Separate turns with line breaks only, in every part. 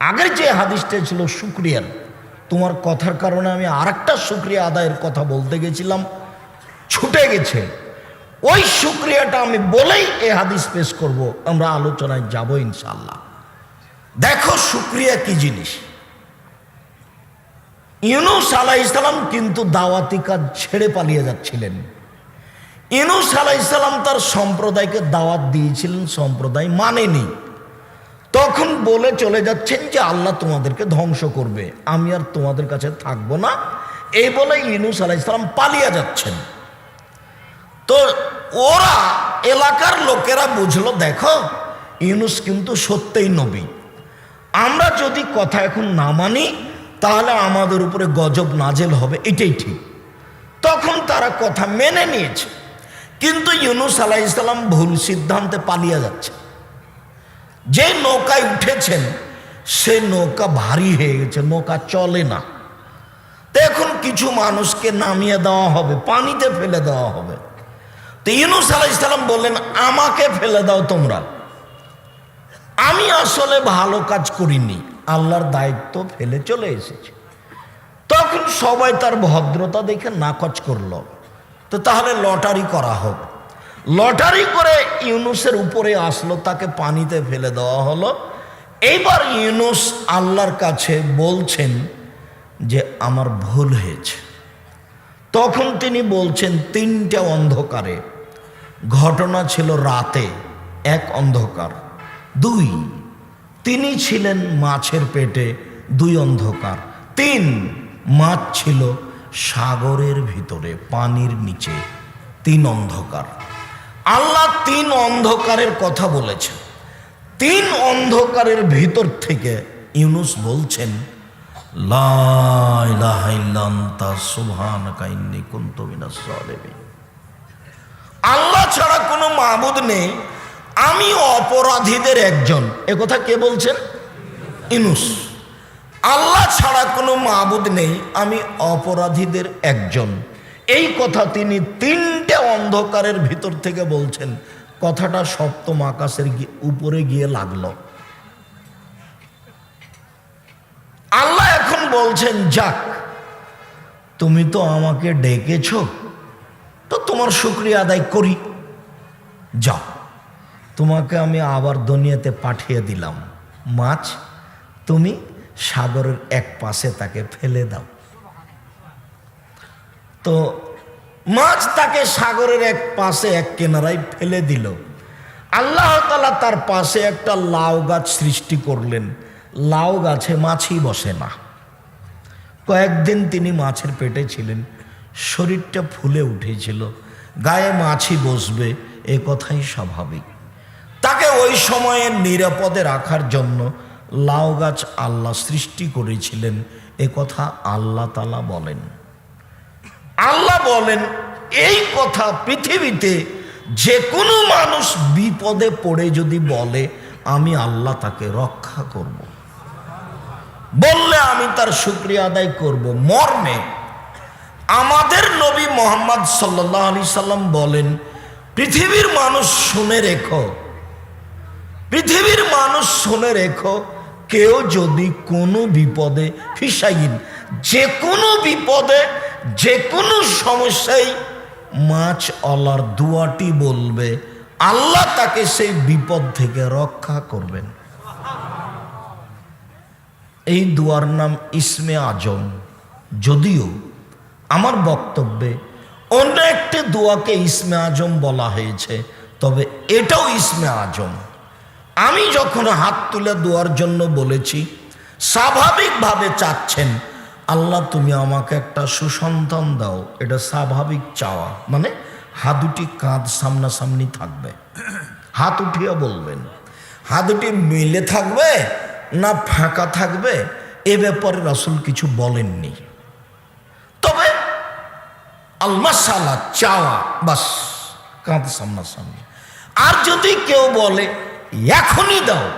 আগের যে হাদিসটা ছিল শুক্রিয়ার, তোমার কথার কারণে আমি আরেকটা শুক্রিয়া আদায়ের কথা বলতে গেছিলাম, ছুটে গেছে। ওই শুক্রিয়াটা আমি বলেই এ হাদিস পেশ করব, আমরা আলোচনায় যাব ইনশাল্লাহ দেখো শুক্রিয়া কি জিনিস। ইউনুস আলাহ ইসলাম কিন্তু দাওয়াতি কাজ ছেড়ে পালিয়ে যাচ্ছিলেন। ইউনুস আলাহ ইসলাম তার সম্প্রদায়কে দাওয়াত দিয়েছিলেন, সম্প্রদায় মানেনি। তখন বলে চলে যাচ্ছেন যে আল্লাহ তোমাদেরকে ধ্বংস করবে। আমি আর তোমাদের কাছে থাকব না। এই বলে ইউনুস আলাহ ইসলাম পালিয়ে যাচ্ছেন। তো ওরা এলাকার লোকেরা বুঝলো, দেখো ইউনুস কিন্তু সত্যিই নবী। আমরা যদি কথা এখন না মানি, তাহলে আমাদের উপরে গজব নাজেল হবে। এটাই ঠিক। তখন তারা কথা মেনে নিয়েছে। কিন্তু ইউনুস আলাহ ইসলাম ভুল সিদ্ধান্তে পালিয়ে যাচ্ছে। যে নৌকায় উঠেছেন, সে নৌকা ভারী হয়ে গেছে, নৌকা চলে না। তো এখন কিছু মানুষকে নামিয়ে দেওয়া হবে, পানিতে ফেলে দেওয়া হবে। তো ইউনুস আলাহ ইসলাম বললেন, আমাকে ফেলে দাও তোমরা। আমি আসলে ভালো কাজ করিনি, আল্লাহর দায়িত্ব ফেলে চলে এসেছে। তখন সবাই তার ভদ্রতা দেখে নাকচ করল। তো তাহলে লটারি করা হোক। লটারি করে ইউনুসের উপরে আসলো, তাকে পানিতে ফেলে দেওয়া হলো। এইবার ইউনুস আল্লাহর কাছে বলছেন যে, আমার ভুল হয়েছে। তখন তিনি বলছেন, তিনটা অন্ধকারে। ঘটনা ছিল রাতে, এক অন্ধকার। দুই, তিনি ছিলেন মাছের পেটে, দুই অন্ধকার। তিন, মাছ ছিল সাগরের ভিতরে, পানির নিচে, তিন অন্ধকার। আল্লাহ তিন অন্ধকারের কথা বলেছেন। তিন অন্ধকারের ভিতর থেকে ইউনুস বলছেন আল্লাহ ছাড়া কোনো মাবুদ নেই, আমি অপরাধীদের একজন। কথা কে বলছেন? ইনুস আল্লাহ ছাড়া কোনো মাবুদ নেই, আমি অপরাধীদের একজন। এই কথা তিনি তিনটে অন্ধকারের ভিতর থেকে বলছেন, কথাটা সপ্তম আকাশের উপরে গিয়ে লাগল। আল্লাহ এখন বলছেন, যাক, তুমি তো আমাকে ডেকেছ, তো তোমার শুক্রিয়া আদায় করি। যাও, তোমাকে আমি আবার দুনিয়াতে পাঠিয়ে দিলাম। মাছ তুমি সাগরের এক পাশে তাকে ফেলে দাও। তো মাছ তাকে সাগরের এক পাশে, এক কেনারায় ফেলে দিল। আল্লাহ তালা তার পাশে একটা লাউ গাছ সৃষ্টি করলেন। লাউ গাছে মাছই বসে না। কয়েকদিন তিনি মাছের পেটে ছিলেন। শরীরটা ফুলে উঠেছিল। গায়ে মাছি বসবে, এ কথাই স্বাভাবিক। তাকে ওই সময়ে নিরাপদে রাখার জন্য লাউ গাছ আল্লাহ সৃষ্টি করেছিলেন। এ কথা আল্লাহ তালা বলেন। আল্লাহ বলেন, এই কথা পৃথিবীতে যে কোনো মানুষ বিপদে পড়ে যদি বলে, আমি আল্লাহ তাকে রক্ষা করব। বললে আমি তার শুক্রিয়া আদায় করব মর্মে, আমাদের নবী মোহাম্মদ সাল্লাহ আলি সাল্লাম বলেন, পৃথিবীর মানুষ শুনে রেখো পৃথিবীর মানুষ শুনে রেখো, কেউ যদি কোনো বিপদে ফিসাইন যে কোনো বিপদে যে কোনো সমস্যায় মাছ অলার দুয়াটি বলবে, আল্লাহ তাকে সেই বিপদ থেকে রক্ষা করবেন। এই দুয়ার নাম ইসমে আজম। যদিও আমার বক্তব্যে অন্য একটি দোয়াকে ইসমে আজম বলা হয়েছে, তবে এটাও ইসমে আজম। আমি যখন হাত তুলে দোয়ার জন্য বলেছি, স্বাভাবিকভাবে চাচ্ছেন আল্লাহ, তুমি আমাকে একটা সুসন্তান দাও। এটা স্বাভাবিক চাওয়া। মানে হাত দুটি কাঁধ সামনাসামনি থাকবে। হাত উঠিয়ে বলবেন হাত দুটি মিলে থাকবে না ফাঁকা থাকবে? এ ব্যাপারে রাসুল কিছু বলেননি। তবে আলমাসালা, চাওয়া, বাস, কাঁধ সামনাসামনি। আর যদি কেউ বলে, এখনই দাও,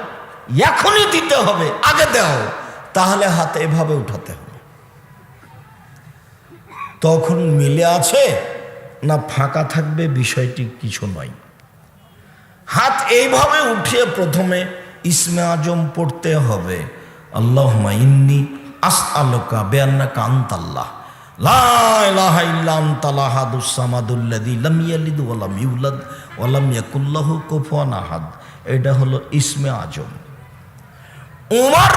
এখনই দিতে হবে, আগে দাও, তাহলে হাতে এভাবে উঠাতে হবে। তখন মিলে আছে না ফাঁকা থাকবে বিষয়টি কিছু নয়। হাত এইভাবে উঠিয়ে প্রথমে ইসমে আজম পড়তে হবে। আল্লাহ ইন্নি আস আলোকা বেয়ান্না কান্তাল্লাহ এটা হলো ইসমে আজম। উমর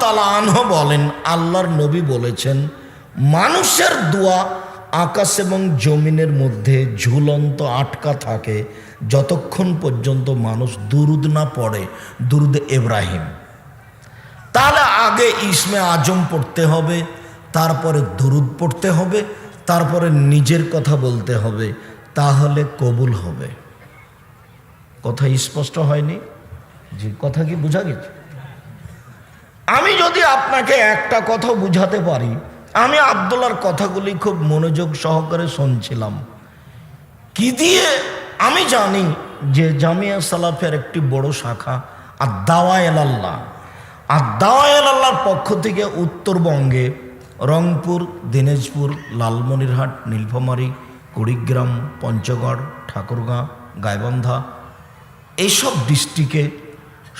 তাআলা আনহু বলেন, আল্লাহর নবী বলেছেন মানুষের দোয়া আকাশ এবং জমিনের মধ্যে ঝুলন্ত আটকা থাকে যতক্ষণ পর্যন্ত মানুষ দুরুদ না পড়ে, দুরুদ ইব্রাহিম। তাহলে আগে ইসমে আজম পড়তে হবে, তারপরে দুরুদ পড়তে হবে, তারপরে নিজের কথা বলতে হবে, তাহলে কবুল হবে। কথা স্পষ্ট হয়নি? যে কথা কি বোঝা গেছে? আমি যদি আপনাকে একটা কথা বুঝাতে পারি আমি আবদুল্লার কথাগুলি খুব মনোযোগ সহকারে শুনছিলাম। কি দিয়ে? আমি জানি যে জামিয়া সালাফের একটি বড় শাখা আর দাওয়া এলাল্লাহ আর দাওয়া এলাল্লাহর পক্ষ থেকে উত্তরবঙ্গে রংপুর, দিনাজপুর, লালমনিরহাট, নীলফামারী, কুড়িগ্রাম, পঞ্চগড়, ঠাকুরগাঁ, গাইবান্ধা এইসব ডিস্ট্রিক্টে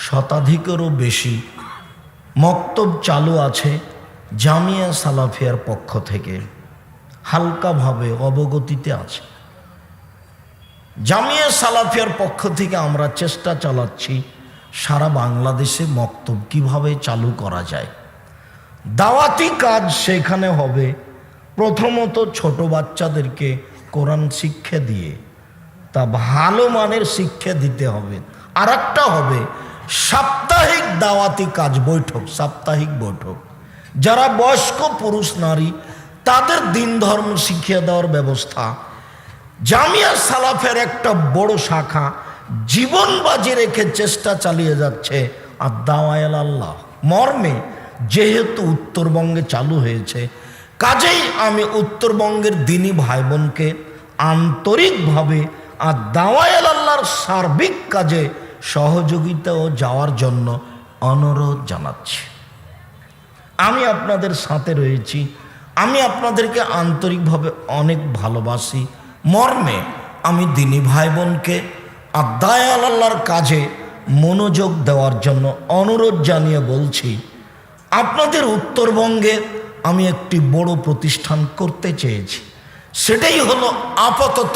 শতাধিকেরও বেশি মক্তব চালু আছে জামিয়া সালাফিয়ার পক্ষ থেকে হালকাভাবে অবগতিতে আছে। জামিয়া সালাফিয়ার পক্ষ থেকে আমরা চেষ্টা চালাচ্ছি সারা বাংলাদেশে মক্তব কীভাবে চালু করা যায়। দাওয়াতি কাজ সেখানে হবে। প্রথমত ছোট বাচ্চাদেরকে কোরআন শিক্ষা দিয়ে তা ভালো মানের শিক্ষা দিতে হবে। আর হবে সাপ্তাহিক দাওয়াতি কাজ বৈঠক, সাপ্তাহিক বৈঠক। যারা বয়স্ক পুরুষ, নারী, তাদের দিন ধর্ম শিখিয়ে দেওয়ার ব্যবস্থা। জামিয়া সালাফের একটা বড় শাখা জীবন বাজি রেখে চেষ্টা চালিয়ে যাচ্ছে আর দাওয়ায়াল আল্লাহ। মর্মে যেহেতু উত্তরবঙ্গে চালু হয়েছে, কাজেই আমি উত্তরবঙ্গের দিনী ভাই বোনকে আন্তরিকভাবে আর দাওয়ায়াল আল্লাহর সার্বিক কাজে সহযোগিতা ও যাওয়ার জন্য অনুরোধ জানাচ্ছি। আমি আপনাদের সাথে রয়েছি। আমি আপনাদেরকে আন্তরিকভাবে অনেক ভালোবাসি। মর্মে আমি দিনী ভাই বোনকে আদায়াল আল্লাহর কাজে মনোযোগ দেওয়ার জন্য অনুরোধ জানিয়ে বলছি, আপনাদের উত্তরবঙ্গে আমি একটি বড় প্রতিষ্ঠান করতে চেয়েছি। সেটাই হলো আপাতত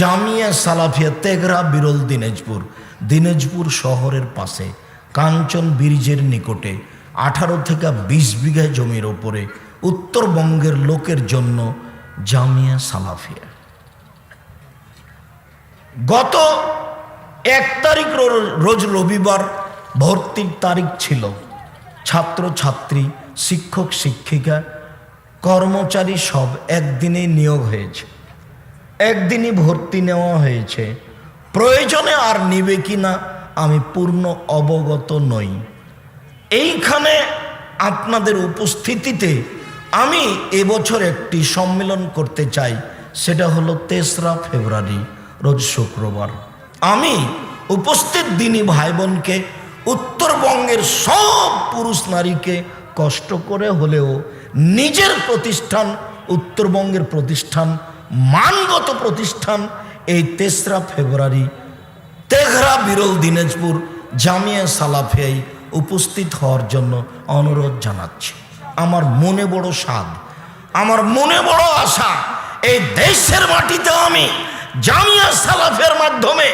জামিয়া সালাফিয়া তেগরা বিরল দিনাজপুর দিনাজপুর শহরের পাশে, কাঞ্চন ব্রিজের নিকটে। আঠারো থেকে বিশ বিঘা জমির ওপরে উত্তরবঙ্গের লোকের জন্য জামিয়া সালাফিয়া। গত এক তারিখ রোজ রবিবার ভর্তির তারিখ ছিল। ছাত্র ছাত্রী শিক্ষক, শিক্ষিকা, কর্মচারী সব একদিনে নিয়োগ হয়েছে। একদিনই ভর্তি নেওয়া হয়েছে। প্রয়োজনে আর নিবে কি না আমি পূর্ণ অবগত নই। এইখানে আপনাদের উপস্থিতিতে আমি এবছর একটি সম্মেলন করতে চাই, সেটা হলো তেসরা ফেব্রুয়ারি, রোজ শুক্রবার। আমি উপস্থিত দিনই ভাই বোনকে উত্তরবঙ্গের সব পুরুষ নারীকে কষ্ট করে হলেও নিজের প্রতিষ্ঠান, উত্তরবঙ্গের প্রতিষ্ঠান, মানগত প্রতিষ্ঠান, এই তেসরা ফেব্রুয়ারি, তেঘরা বিরল দিনাজপুর, জামিয়া সালাফিয়ায় উপস্থিত হওয়ার জন্য অনুরোধ জানাচ্ছি। আমার মনে বড় স্বাদ, আমার মনে বড় আশা, এই দেশের মাটিতে আমি জামিয়া সালাফের মাধ্যমে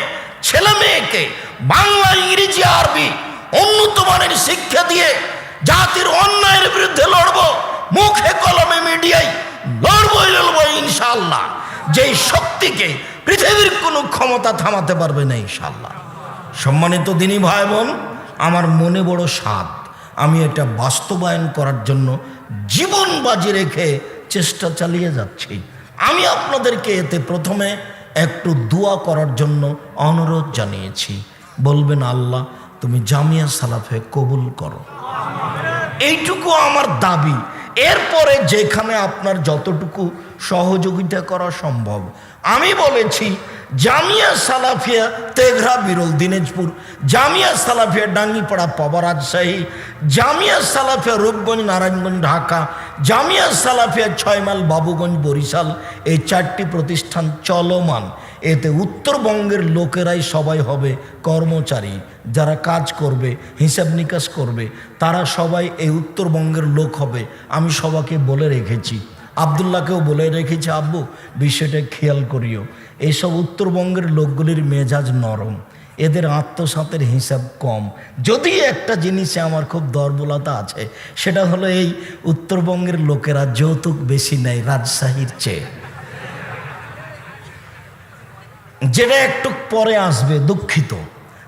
ছেলে মেয়েকে বাংলা, ইংরেজি, আরবি উন্নত মানের শিক্ষা দিয়ে জাতির অন্যায়ের বিরুদ্ধে লড়ব, মুখে কলমে মিডিয়ায় লড়বই লড়বো ইনশাল্লাহ যেই শক্তিকে পৃথিবীর কোনো ক্ষমতা থামাতে পারবে না ইনশাল্লাহ সম্মানিত দিনী ভাই বোন আমার মনে বড় স্বাদ। আমি এটা বাস্তবায়ন করার জন্য জীবন বাজি রেখে চেষ্টা চালিয়ে যাচ্ছি। আমি আপনাদেরকে এতে প্রথমে একটু দোয়া করার জন্য অনুরোধ জানিয়েছি। বলবেন, আল্লাহ, তুমি জামিয়া সালাফে কবুল করো। এইটুকু আমার দাবি। এরপরে যেখানে আপনার যতটুকু সহযোগিতা করা সম্ভব। আমি বলেছি, জামিয়া সালাফিয়া তেঘরা, বিরল দিনাজপুর, জামিয়া সালাফিয়া ডাঙ্গিপাড়া পাবা রাজশাহী জামিয়া সালাফিয়া রূপগঞ্জ, নারায়ণগঞ্জ, ঢাকা, জামিয়া সালাফিয়া ছয়মাইল বাবুগঞ্জ, বরিশাল, এই চারটি প্রতিষ্ঠান চলমান। এতে উত্তরবঙ্গের লোকেরাই সবাই হবে কর্মচারী, যারা কাজ করবে, হিসাব নিকাশ করবে, তারা সবাই এই উত্তরবঙ্গের লোক হবে। আমি সবাইকে বলে রেখেছি। আবদুল্লাহকেও বলে রেখেছি, আব্বু, বিষয়টা খেয়াল করিও। এইসব উত্তরবঙ্গের লোকগুলির মেজাজ নরম। এদের আত্মসাতের হিসাব কম। যদি একটা জিনিসে আমার খুব দর্বলতা আছে, সেটা হলো এই উত্তরবঙ্গের লোকেরা যৌতুক বেশি নেয় রাজশাহীর চেয়ে। যেটা একটু পরে আসবে, দুঃখিত।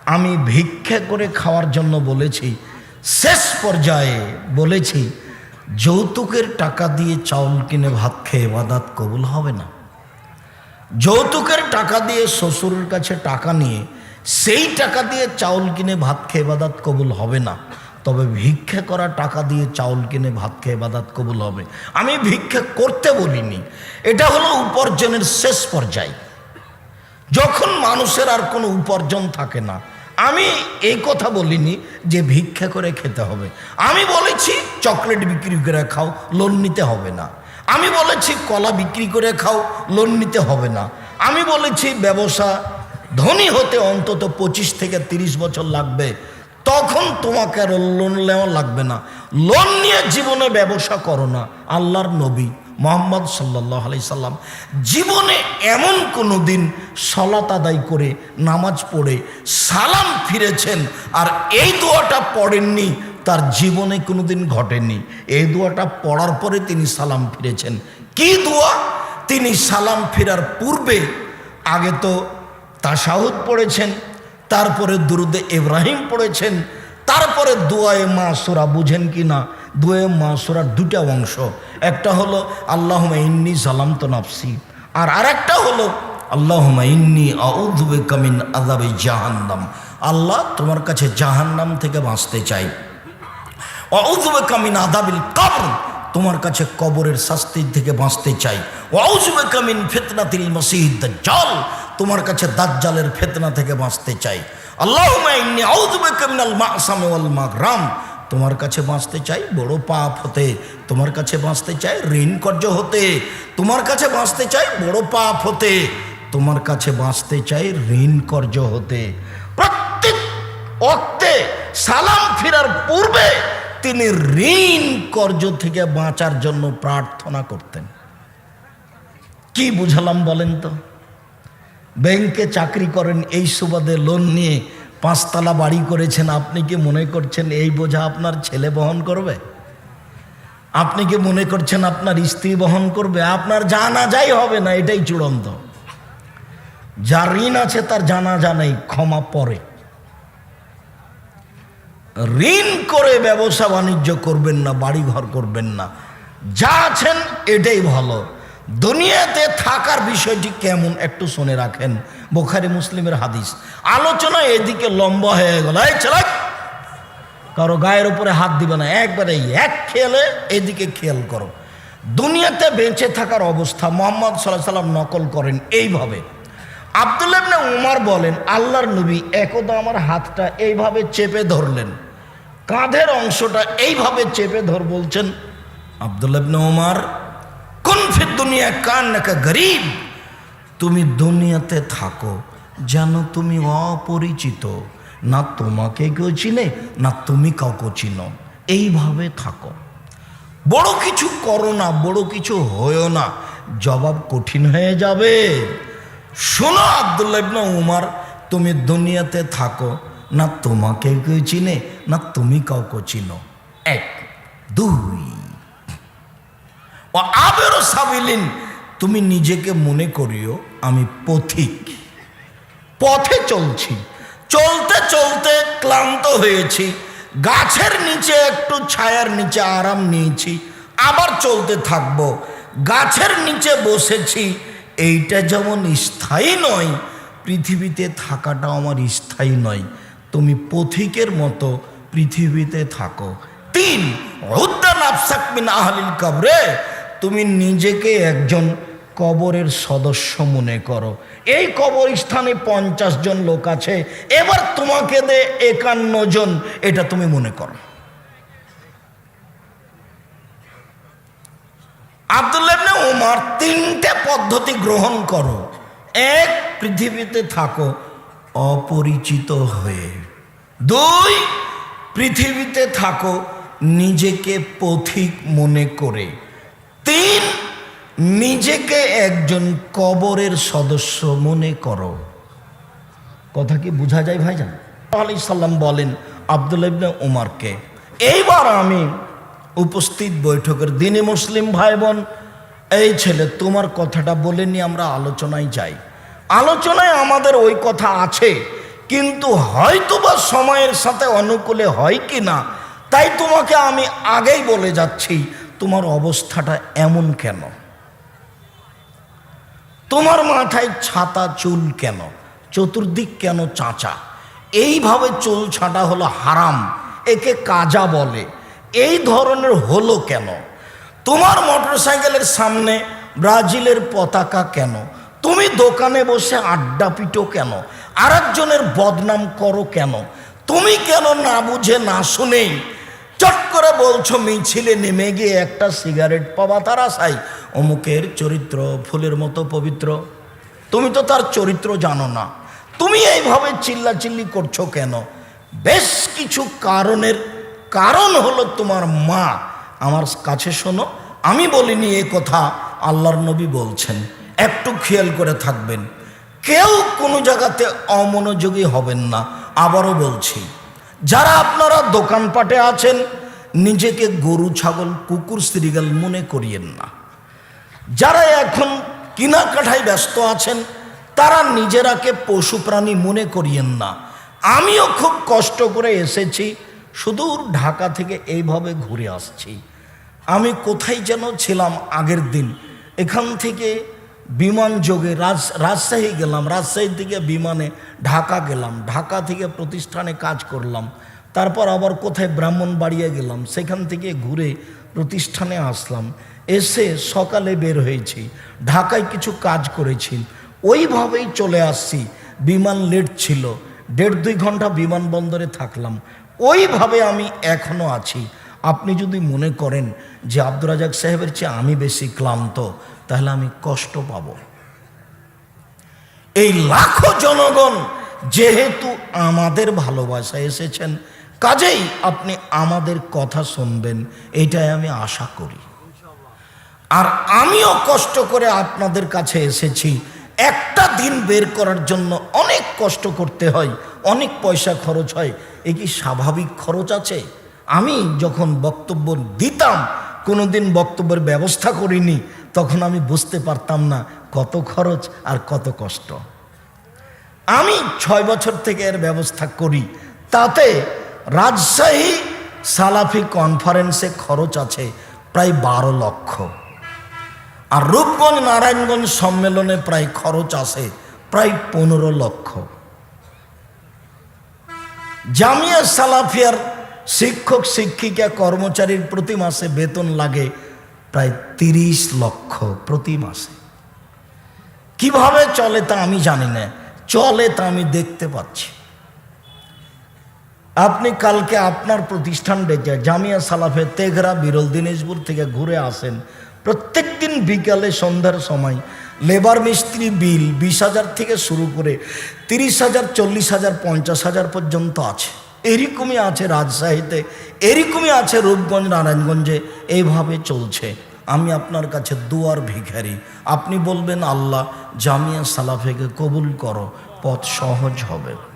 আমি ভিক্ষা করে খাওয়ার জন্য বলেছি, শেষ পর্যায়ে বলেছি, যৌতুকের টাকা দিয়ে চাউল কিনে ভাত খেয়ে বাদাত কবুল হবে না। যৌতুকের টাকা দিয়ে শ্বশুরের কাছে টাকা নিয়ে, সেই টাকা দিয়ে চাউল কিনে ভাত খেয়ে বাদাত কবুল হবে না। তবে ভিক্ষা করা টাকা দিয়ে চাউল কিনে ভাত খেয়ে বাদাত কবুল হবে। আমি ভিক্ষা করতে বলিনি। এটা হলো উপার্জনের শেষ পর্যায়। যখন মানুষের আর কোনো উপার্জন থাকে না, আমি এই কথা বলিনি যে ভিক্ষা করে খেতে হবে। আমি বলেছি, চকলেট বিক্রি করে খাও, লোন নিতে হবে না। আমি বলেছি, কলা বিক্রি করে খাও, লোন নিতে হবে না। আমি বলেছি, ব্যবসা ধনী হতে অন্তত পঁচিশ থেকে তিরিশ বছর লাগবে। তখন তোমাকে আর লোন নেওয়া লাগবে না। লোন নিয়ে জীবনে ব্যবসা করো না, আল্লাহর নবী। মোহাম্মদ সাল্লাহ আলি সাল্লাম জীবনে এমন কোনো দিন সলাত আদায় করে নামাজ পড়ে সালাম ফিরেছেন, আর এই দোয়াটা পড়েননি, তার জীবনে কোনো দিন ঘটেনি এই দোয়াটা পড়ার পরে তিনি সালাম ফিরেছেন। কি দোয়া? তিনি সালাম ফেরার পূর্বে আগে তো তাসাহুদ পড়েছেন, তারপরে দুরুদে ইব্রাহিম পড়েছেন, তারপরে দোয়ায় মা মাসুরা বুঝেন কি না দোয়ে মাসুরার দুটা অংশ। একটা হলো আল্লাহ ইন্নি সালাম তো নাফসি। আর আরেকটা হলো আল্লাহ ইন্নি আউদ্বে কামিন আদাবে জাহান্নাম। আল্লাহ তোমার কাছে জাহান্নাম থেকে বাঁচতে চাই। অউজবে কামিন আদাবিল কবর। তোমার কাছে কবরের শাস্তির থেকে বাঁচতে চাই। ওয়াউজবে কামিন ফেতনাতিল মসিদ জল তোমার কাছে দাজ্জালের ফেতনা থেকে বাঁচতে চাই। আল্লাহ ইন্নি আউজবে কামিনাল মাসামে ওয়াল মাগরাম। তোমার কাছে বাঁচতে চাই, বড় পাপ হতে। তোমার কাছে বাঁচতে চাই, ঋণ কর্য হতে। তোমার কাছে বাঁচতে চাই, বড় পাপ হতে। তোমার কাছে বাঁচতে চাই, ঋণ কর্য হতে। প্রত্যেক অক্তে সালাম ফেরার পূর্বে তিনি ঋণ কর্য থেকে বাঁচার জন্য প্রার্থনা করতেন। কি বুঝালাম বলেন তো? ব্যাংকে চাকরি করেন, এই সুবাদে লোন নিয়ে পাঁচতলা বাড়ি করেছেন, আপনি কি মনে করছেন এই বোঝা আপনার ছেলে বহন করবে? আপনি কি মনে করছেন আপনার স্ত্রী বহন করবে? আপনার জানা যাই হবে না, এটাই চূড়ান্ত। যার ঋণ আছে তার জানা জানাই ক্ষমা পরে। ঋণ করে ব্যবসা বাণিজ্য করবেন না বাড়ি ঘর করবেন না। যা আছেন এটাই ভালো। দুনিয়াতে থাকার বিষয়টি কেমন একটু শুনে রাখেন বোখারি মুসলিমের হাদিস। আলোচনা এদিকে লম্বা হয়ে গেল। এই চালাক কারও গায়ের উপরে হাত দিবে না, একবারে এক খেয়ালে এদিকে খেয়াল করো। দুনিয়াতে বেঁচে থাকার অবস্থা মোহাম্মদ সাল্লাহ সাল্লাম নকল করেন এইভাবে। আবদুল্লাবনে উমার বলেন, আল্লাহর নবী একদা আমার হাতটা এইভাবে চেপে ধরলেন। কাঁধের অংশটা এইভাবে চেপে ধর বলছেন আবদুল্লাবনে উমার কোন ফির দুনিয়া কান নাকা গরিব। তুমি দুনিয়াতে থাকো, যেন তুমি অপরিচিত। না তোমাকে কেউ চিনে, না তুমি কাউকে চিনো। এইভাবে থাকো। বড় কিছু করো না, বড় কিছু হয়েও না। জবাব কঠিন হয়ে যাবে। শোনো আবদুল্লাহ ইবনে উমার, তুমি দুনিয়াতে থাকো, না তোমাকে কেউ চিনে, না তুমি কাউকে চিনো। এক, দুই। ও আবেরও সাবিলিন, তুমি নিজেকে মনে করিও আমি পথিক। পথে চলছি। চলতে চলতে ক্লান্ত হয়েছি। গাছের নিচে একটু ছায়ার নিচে আরাম নিয়েছি। আবার চলতে থাকব। গাছের নিচে বসেছি। এইটা যেমন স্থায়ী নয়, পৃথিবীতে থাকাটা আমার স্থায়ী নয়। তুমি পথিকের মতো পৃথিবীতে থাকো। তিন উদ্যান আফসাক মিন আহলিল কবরে তুমি নিজেকে একজন কবরের সদস্য মনে করো। এই কবর স্থানে পঞ্চাশ জন লোক আছে, এবার তোমাকে দে একান্ন জন, এটা তুমি মনে করো। আবদুল্লাবনে উমার তিনটে পদ্ধতি গ্রহণ করো। এক, পৃথিবীতে থাকো অপরিচিত হয়ে। দুই, পৃথিবীতে থাকো নিজেকে পথিক মনে করে। তিন, নিজেকে একজন কবরের সদস্য মনে করো। কথা কি বোঝা যায় ভাইজান? আলি সাল্লাম বলেন আব্দুল ইবনে উমারকে, এইবার আমি উপস্থিত বৈঠকের দিনে মুসলিম ভাই বোন এই ছেলে তোমার কথাটা বলে নিয়ে আমরা আলোচনায় যাই। আলোচনায় আমাদের ওই কথা আছে, কিন্তু হয়তোবা সময়ের সাথে অনুকূলে হয় কি না তাই তোমাকে আমি আগেই বলে যাচ্ছি। তোমার অবস্থাটা এমন কেন? তোমার মাথায় ছাতা, চুল কেন? চতুর্দিক কেন চাঁচা? এইভাবে চুল ছাঁটা হলো হারাম, একে কাজা বলে। এই ধরনের হলো কেন? তোমার মোটরসাইকেলের সামনে ব্রাজিলের পতাকা কেন? তুমি দোকানে বসে আড্ডা পিটো কেন? আরেকজনের বদনাম করো কেন? তুমি কেন না বুঝে না শুনেই চট করে বলছো, মিছিলে নেমে গিয়ে একটা সিগারেট পাবা তার আশাই অমুকের চরিত্র ফুলের মতো পবিত্র। তুমি তো তার চরিত্র জানো না। তুমি এইভাবে চিল্লাচিল্লি করছ কেন? বেশ কিছু কারণের কারণ হলো তোমার মা। আমার কাছে শোনো, আমি বলিনি এ কথা, আল্লাহর নবী বলছেন। একটু খেয়াল করে থাকবেন। কেউ কোনো জায়গাতে অমনোযোগী হবেন না। আবারও বলছি যারা আপনারা দোকানপাটে আছেন, নিজেকে গরু, ছাগল, কুকুর শ্রীগাল মনে করিয়েন না। যারা এখন কিনাকাটায় ব্যস্ত আছেন, তারা নিজেরাকে পশু প্রাণী মনে করিয়েন না। আমিও খুব কষ্ট করে এসেছি সুদূর ঢাকা থেকে এইভাবে ঘুরে আসছি। আমি কোথায় যেন ছিলাম আগের দিন, এখান থেকে বিমান যোগে রাজ রাজশাহী গেলাম, রাজশাহী থেকে বিমানে ঢাকা গেলাম, ঢাকা থেকে প্রতিষ্ঠানে কাজ করলাম। তারপর আবার কোথায় ব্রাহ্মণবাড়িয়া গেলাম, সেখান থেকে ঘুরে প্রতিষ্ঠানে আসলাম। এসে সকালে বের হয়েছি, ঢাকায় কিছু কাজ করেছি। ওইভাবেই চলে আসছি, বিমান লেট ছিল, দেড় দুই ঘণ্টা বিমানবন্দরে থাকলাম। ওইভাবে আমি এখনও আছি। আপনি যদি মনে করেন যে আব্দুর রাজাক সাহেবের চেয়ে আমি বেশি ক্লান্ত, তাহলে আমি কষ্ট পাব। এই লাখো জনগণ যেহেতু আমাদের ভালোবাসায় এসেছেন, কাজেই আপনি আমাদের কথা শুনবেন, এটাই আমি আশা করি। আর আমিও কষ্ট করে আপনাদের কাছে এসেছি। একটা দিন বের করার জন্য অনেক কষ্ট করতে হয়, অনেক পয়সা খরচ হয়। এ কি স্বাভাবিক খরচ আছে? আমি যখন বক্তব্য দিতাম কোনো দিন বক্তব্যের ব্যবস্থা করিনি, তখন আমি বুঝতে পারতাম না কত খরচ আর কত কষ্ট। আমি ছয় বছর থেকে এর ব্যবস্থা করি, তাতে রাজশাহী সালাফি কনফারেন্সে খরচ আছে প্রায় বারো লক্ষ। আর রূপগঞ্জ নারায়ণগঞ্জ সম্মেলনে প্রায় খরচ আছে প্রায় পনেরো লক্ষ। জামিয়া সালাফিয়ার শিক্ষক, শিক্ষিকা, কর্মচারীর প্রতি মাসে বেতন লাগে প্রায় তিরিশ লক্ষ প্রতি মাসে। কীভাবে চলে তা আমি জানি না। চলে তা আমি দেখতে পাচ্ছি। আপনি কালকে আপনার প্রতিষ্ঠান ডেকে জামিয়া সালাফে তেঘরা, বিরল দিনাজপুর থেকে ঘুরে আসেন। প্রত্যেক দিন বিকালে সন্ধ্যার সময় লেবার মিস্ত্রি বিল বিশ হাজার থেকে শুরু করে তিরিশ হাজার, চল্লিশ হাজার, পঞ্চাশ হাজার পর্যন্ত আছে। এরকমই আছে রাজশাহীতে, এরকমই আছে রূপগঞ্জ, নারায়ণগঞ্জে, এইভাবে চলছে। আমি আপনার কাছে দুয়ার ভিখারি। আপনি বলবেন, আল্লাহ, জামিয়া সালাফেকে কবুল করো, পথ সহজ হবে।